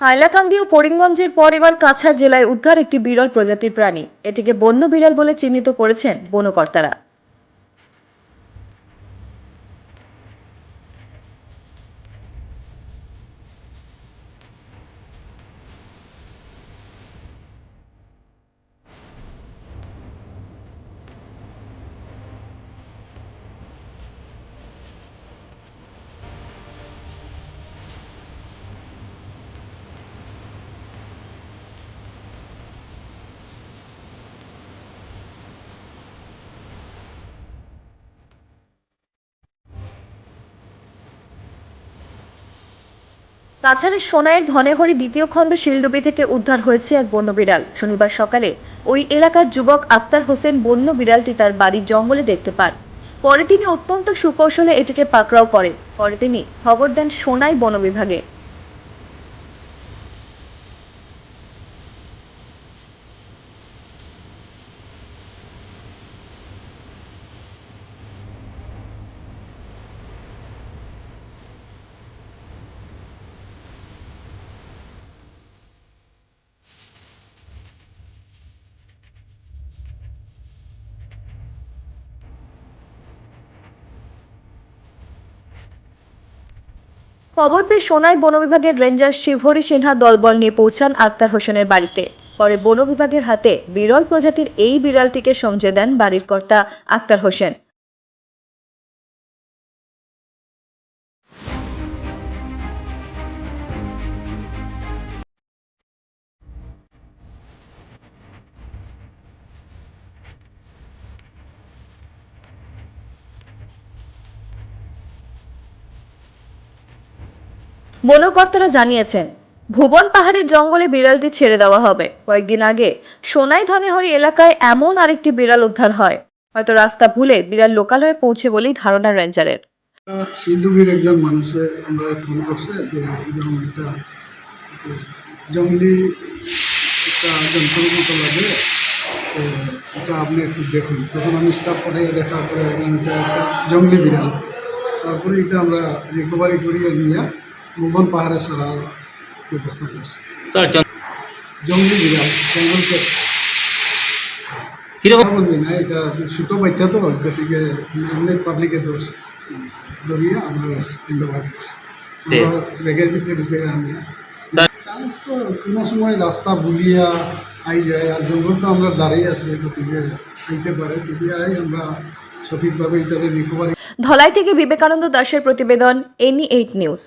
হাইলাকান্দি ও করিমগঞ্জের পর এবার কাছাড় জেলায় উদ্ধার একটি বিরল প্রজাতির প্রাণী। এটিকে বন্য বিড়াল বলে চিহ্নিত করেছেন বনকর্তারা। কাছাড়ের সোনাইয়ের ধনেহরি দ্বিতীয় খণ্ড শিলডুবি থেকে উদ্ধার হয়েছে এক বন্য বিড়াল। শনিবার সকালে ওই এলাকার যুবক আক্তার হোসেন বন্য বিড়ালটি তার বাড়ির জঙ্গলে দেখতে পান। পরে তিনি অত্যন্ত সুকৌশলে এটিকে পাকড়াও করেন। পরে তিনি খবর দেন সোনাই বন বিভাগে খবর পেয়ে সোনাই বন বিভাগের রেঞ্জার শিবহরি সিনহা দলবল নিয়ে পৌঁছান আক্তার হোসেনের বাড়িতে। পরে বন বিভাগের হাতে বিরল প্রজাতির এই বিড়ালটিকে সমঝে দেন বাড়ির কর্তা আক্তার হোসেন। বনকর্তারা জানিয়েছেন, ভুবন পাহাড়ের জঙ্গলে বিড়ালটি ছেড়ে দেওয়া হবে। কয়েকদিন আগে সোনাই ধনেহরি এলাকায় এমন আরেকটি বিড়াল উদ্ধার হয়। হয়তো রাস্তা ভুলে বিড়াল লোকালয়ে পৌঁছে বলেই ধারণা রেঞ্জারের। শিলডুবির একজন মানুষে আমরা ফোন করছে যে এরকম একটা জঙ্গলি একটা জঙ্গল মতো লাগে তো এটা আপনি একটু দেখুন। তখন আমি স্টাফ করে দেখার পরে এটা একটা জঙ্গলি বিড়াল। তারপরে এটা আমরা রিকভারি করিয়ে নিয়ে ভুবন পাহাড়ে সারার ব্যবস্থা করছি। জঙ্গলি বিড়াল জঙ্গল কীরকম বলবি না এটা ছোটো বাচ্চা তো গতিকে এমনি পাবলিকে দোষ ধরিয়ে আমরা ইন্টারভার করছি। ব্যাগের ভিতরে ঢুকে আনি স্যার চান্স তো কোনো সময় রাস্তা ভুলিয়া আই যায় আর জঙ্গল তো আমরা দাঁড়িয়ে আছি গতিকে আইতে পারে। যদি আই আমরা সঠিকভাবে এটাকে রিকভারি ধলাই থেকে বিবেকানন্দ দাসের প্রতিবেদন এনি এইট নিউজ।